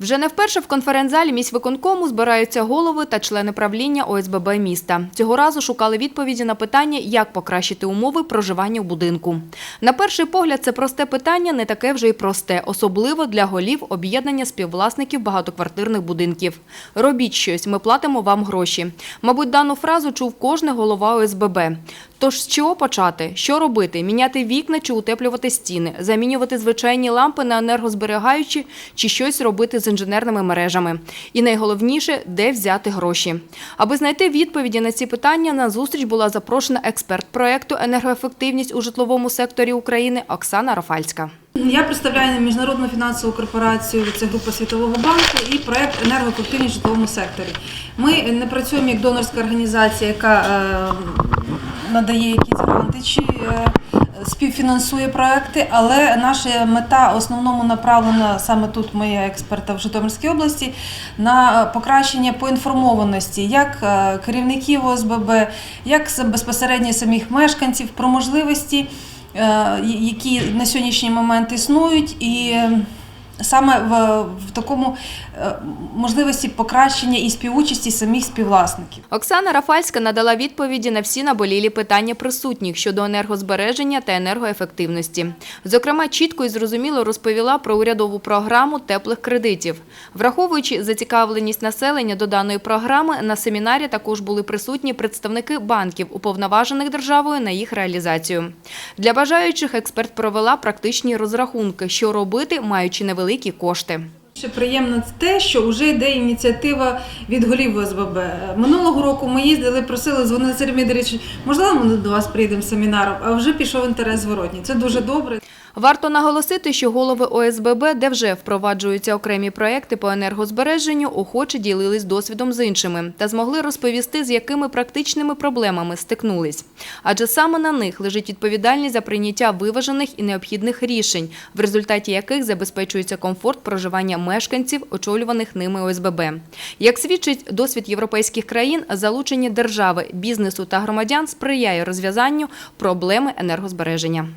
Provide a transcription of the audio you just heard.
Вже не вперше в конференц-залі міськвиконкому збираються голови та члени правління ОСББ міста. Цього разу шукали відповіді на питання, як покращити умови проживання в будинку. На перший погляд, це просте питання не таке вже й просте, особливо для голів об'єднання співвласників багатоквартирних будинків. Робіть щось, ми платимо вам гроші. Мабуть, дану фразу чув кожний голова ОСББ. Тож з чого почати? Що робити? Міняти вікна чи утеплювати стіни, замінювати звичайні лампи на енергозберігаючі чи щось робити з інженерними мережами. І найголовніше, де взяти гроші. Аби знайти відповіді на ці питання, на зустріч була запрошена експерт проекту енергоефективність у житловому секторі України Оксана Рафальська. Я представляю міжнародну фінансову корпорацію, це група Світового банку і проект енергоефективність в житловому секторі. Ми не працюємо як донорська організація, яка е, надає якісь гранти чи е, співфінансує проекти, але наша мета основному направлена саме тут, моя експерта в Житомирській області, на покращення поінформованості як е, керівників ОСББ, як безпосередньо самих мешканців про можливості е, які на сьогоднішній момент існують, і саме в, в такому е, можливості покращення і співучасті самих співвласників. Оксана Рафальська надала відповіді на всі наболілі питання присутніх щодо енергозбереження та енергоефективності. Зокрема, чітко і зрозуміло розповіла про урядову програму теплих кредитів. Враховуючи зацікавленість населення до даної програми, на семінарі також були присутні представники банків, уповноважених державою на їх реалізацію. Для бажаючих експерт провела практичні розрахунки, що робити, маючи невеликі кошти. Ще приємно те, що вже йде ініціатива від голів ОСББ. Минулого року ми їздили, просили, дзвонили Сергій Дмитрович, можливо, ми до вас приїдемо семінаром, а вже пішов інтерес зворотній. Це дуже добре. Варто наголосити, що голови ОСББ, де вже впроваджуються окремі проекти по енергозбереженню, охоче ділились досвідом з іншими та змогли розповісти, з якими практичними проблемами стикнулись. Адже саме на них лежить відповідальність за прийняття виважених і необхідних рішень, в результаті яких забезпечується комфорт проживання мешканців, очолюваних ними ОСББ. Як свідчить досвід європейських країн, залучення держави, бізнесу та громадян сприяє розв'язанню проблеми енергозбереження.